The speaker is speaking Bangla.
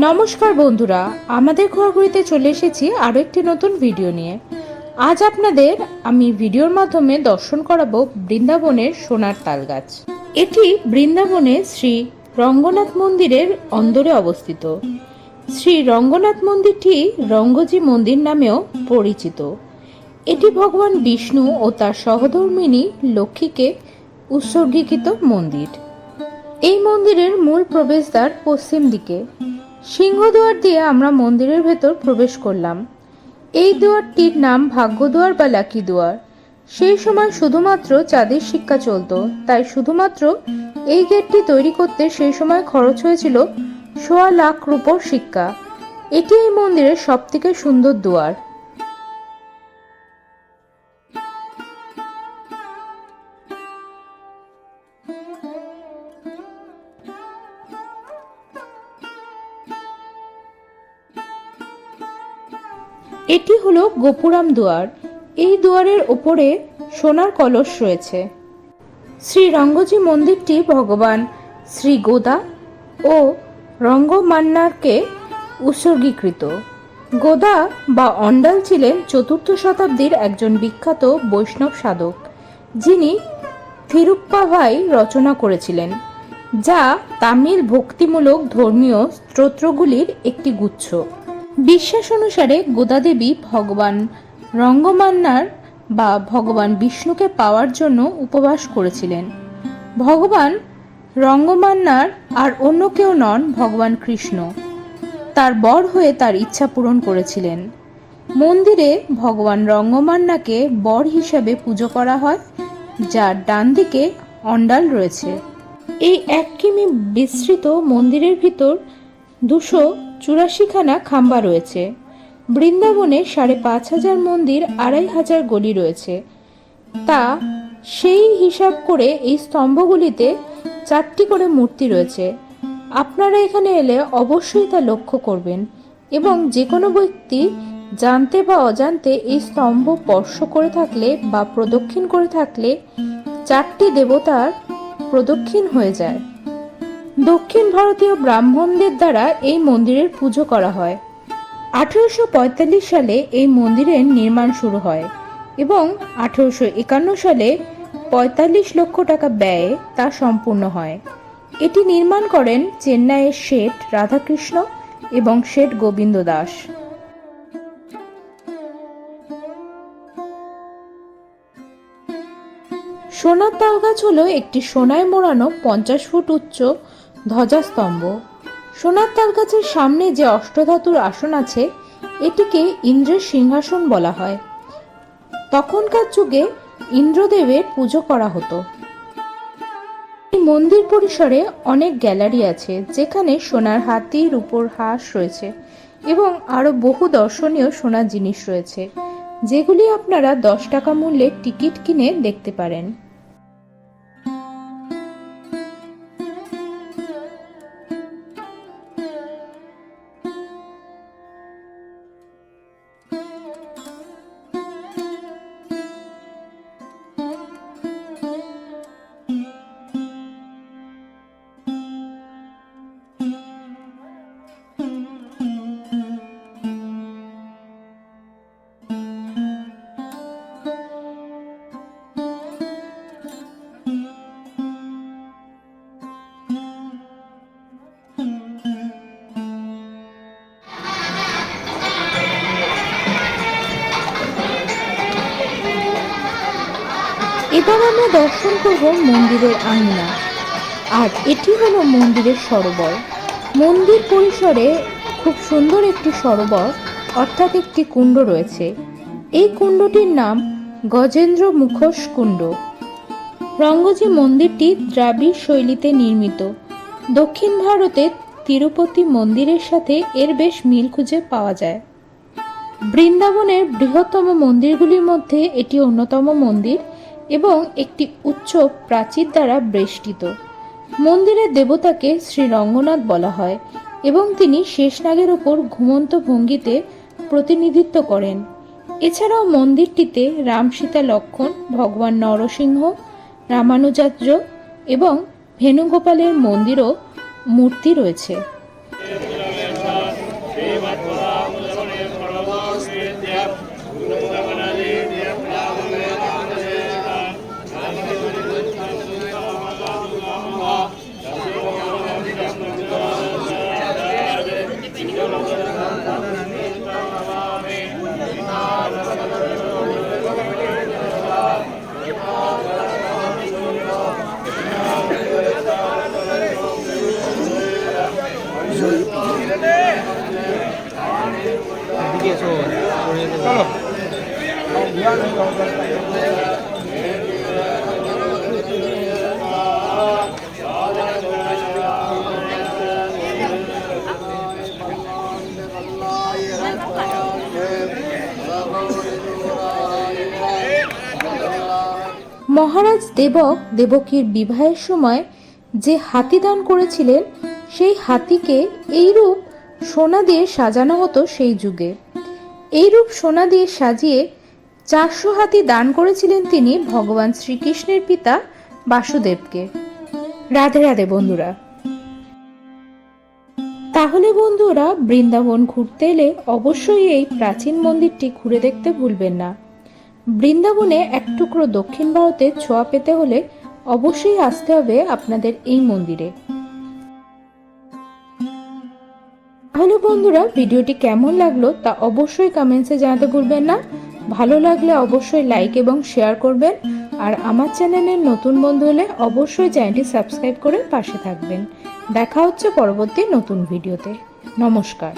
নমস্কার বন্ধুরা, আমাদের ঘোরাঘুরিতে চলে এসেছি আরও একটি নতুন ভিডিও নিয়ে। আজ আপনাদের আমি ভিডিওর মাধ্যমে দর্শন করাবো বৃন্দাবনের সোনার তাল গাছ এটি বৃন্দাবনে শ্রী রঙ্গনাথ মন্দিরের অন্দরে অবস্থিত। শ্রী রঙ্গনাথ মন্দিরটি রঙ্গজি মন্দির নামেও পরিচিত। এটি ভগবান বিষ্ণু ও তার সহধর্মিনী লক্ষ্মীকে উৎসর্গীকৃত মন্দির। এই মন্দিরের মূল প্রবেশদ্বার পশ্চিম দিকে। সিংহদুয়ার দিয়ে আমরা মন্দিরের ভেতর প্রবেশ করলাম। এই দুয়ারটির নাম ভাগ্যদুয়ার বা লাকি দুয়ার। সেই সময় শুধুমাত্র চাঁদের শিক্ষা চলত, তাই শুধুমাত্র এই গেটটি তৈরি করতে সেই সময় খরচ হয়েছিল সোয়া লাখ রুপোর শিক্ষা। এটি এই মন্দিরের সবথেকে সুন্দর দুয়ার। এটি হলো গোপুরাম দুয়ার। এই দুয়ারের ওপরে সোনার কলস রয়েছে। শ্রী রঙ্গজি মন্দিরটি ভগবান শ্রী গোদা ও রঙ্গমান্নারকে উৎসর্গীকৃত। গোদা বা অন্ডাল ছিলেন চতুর্থ শতাব্দীর একজন বিখ্যাত বৈষ্ণব সাধক, যিনি থিরুপ্পাভাই রচনা করেছিলেন, যা তামিল ভক্তিমূলক ধর্মীয় স্তোত্রগুলির একটি গুচ্ছ। বিশ্বাস অনুসারে গোদাদেবী ভগবান রঙ্গমান্নার বা ভগবান বিষ্ণুকে পাওয়ার জন্য উপবাস করেছিলেন। ভগবান রঙ্গমান্নার আর অন্য কেউ নন ভগবান কৃষ্ণ। তার বর হয়ে তার ইচ্ছা পূরণ করেছিলেন। মন্দিরে ভগবান রঙ্গমান্নাকে বর হিসাবে পুজো করা হয়, যার ডান দিকে অন্ডাল রয়েছে। এই এক কিমি বিস্তৃত মন্দিরের ভিতর দুশো চুরাশিখানা খাম্বা রয়েছে। বৃন্দাবনে সাড়ে পাঁচ হাজার মন্দির আড়াই হাজার গলি রয়েছে। তা সেই হিসাব করে এই স্তম্ভগুলিতে চারটি করে মূর্তি রয়েছে। আপনারা এখানে এলে অবশ্যই তা লক্ষ্য করবেন এবং যে কোনো ব্যক্তি জানতে বা অজান্তে এই স্তম্ভ স্পর্শ করে থাকলে বা প্রদক্ষিণ করে থাকলে চারটি দেবতার প্রদক্ষিণ হয়ে যায়। দক্ষিণ ভারতীয় ব্রাহ্মণদের দ্বারা এই মন্দিরের পুজো করা হয়। আঠেরোশো সালে এই মন্দিরের নির্মাণ শুরু হয় এবং আঠেরোশো একান্ন সালে পঁয়তাল্লিশ লক্ষ টাকা ব্যয়ে তা সম্পূর্ণ হয়। এটি নির্মাণ করেন চেন্নাইয়ের শেঠ রাধাকৃষ্ণ এবং শেঠ গোবিন্দ দাস। সোনার তালগাছ হল একটি সোনায় মোড়ানো পঞ্চাশ ফুট উচ্চ ধ্বজাস্তম্ভ। সোনার তালগাছের সামনে যে অষ্টধাতুর আসন আছে, এটিকে ইন্দ্রের সিংহাসন বলা হয়। তখনকার যুগে ইন্দ্রদেবের পুজো করা হতো। এই মন্দির পরিসরে অনেক গ্যালারি আছে, যেখানে সোনার হাতি, রূপোর হাঁস রয়েছে এবং আরও বহু দর্শনীয় সোনার জিনিস রয়েছে, যেগুলি আপনারা দশ টাকা মূল্যের টিকিট কিনে দেখতে পারেন। এবার আমরা দর্শন করব মন্দিরের আঙিনা আর এটি হলো মন্দিরের সরোবর। মন্দির পরিসরে খুব সুন্দর একটি সরোবর, অর্থাৎ একটি কুণ্ড রয়েছে। এই কুণ্ডটির নাম গজেন্দ্র মুখোশ কুণ্ড। রঙ্গজি মন্দিরটি দ্রাবিড় শৈলীতে নির্মিত। দক্ষিণ ভারতে তিরুপতি মন্দিরের সাথে এর বেশ মিল খুঁজে পাওয়া যায়। বৃন্দাবনের বৃহত্তম মন্দিরগুলির মধ্যে এটি অন্যতম মন্দির। এবং একটি উচ্চ প্রাচীর দ্বারা বেষ্টিত। মন্দিরের দেবতাকে শ্রী রঙ্গনাথ বলা হয় এবং তিনি শেষনাগের ওপর ঘুমন্ত ভঙ্গিতে প্রতিনিধিত্ব করেন। এছাড়াও মন্দিরটিতে রাম সীতা লক্ষণ, ভগবান নরসিংহ রামানুজার্য এবং ভেনুগোপালের মন্দিরও মূর্তি রয়েছে। মহারাজ দেবক দেবকীর বিবাহের সময় যে হাতি দান করেছিলেন, সেই হাতিকে এইরূপ সোনা দিয়ে সাজানো হতো সেই যুগে। এইরূপ সোনা দিয়ে সাজিয়ে চারশো হাতি দান করেছিলেন তিনি ভগবান শ্রীকৃষ্ণের পিতা বাসুদেবকে। রাধে রাধে বন্ধুরা। তাহলে বন্ধুরা, বৃন্দাবন ঘুরতে এলে অবশ্যই এই প্রাচীন মন্দিরটি ঘুরে দেখতে ভুলবেন না। বৃন্দাবনে এক টুকরো দক্ষিণ ভারতের ছোঁয়া পেতে হলে অবশ্যই আসতে হবে আপনাদের এই মন্দিরে। তাহলে বন্ধুরা, ভিডিওটি কেমন লাগল তা অবশ্যই কমেন্টসে জানাতে ভুলবেন না। ভালো লাগলে অবশ্যই লাইক এবং শেয়ার করবেন। আর আমার চ্যানেলের নতুন বন্ধু হলে অবশ্যই চ্যানেলটি সাবস্ক্রাইব করে পাশে থাকবেন। দেখা হচ্ছে পরবর্তী নতুন ভিডিওতে নমস্কার।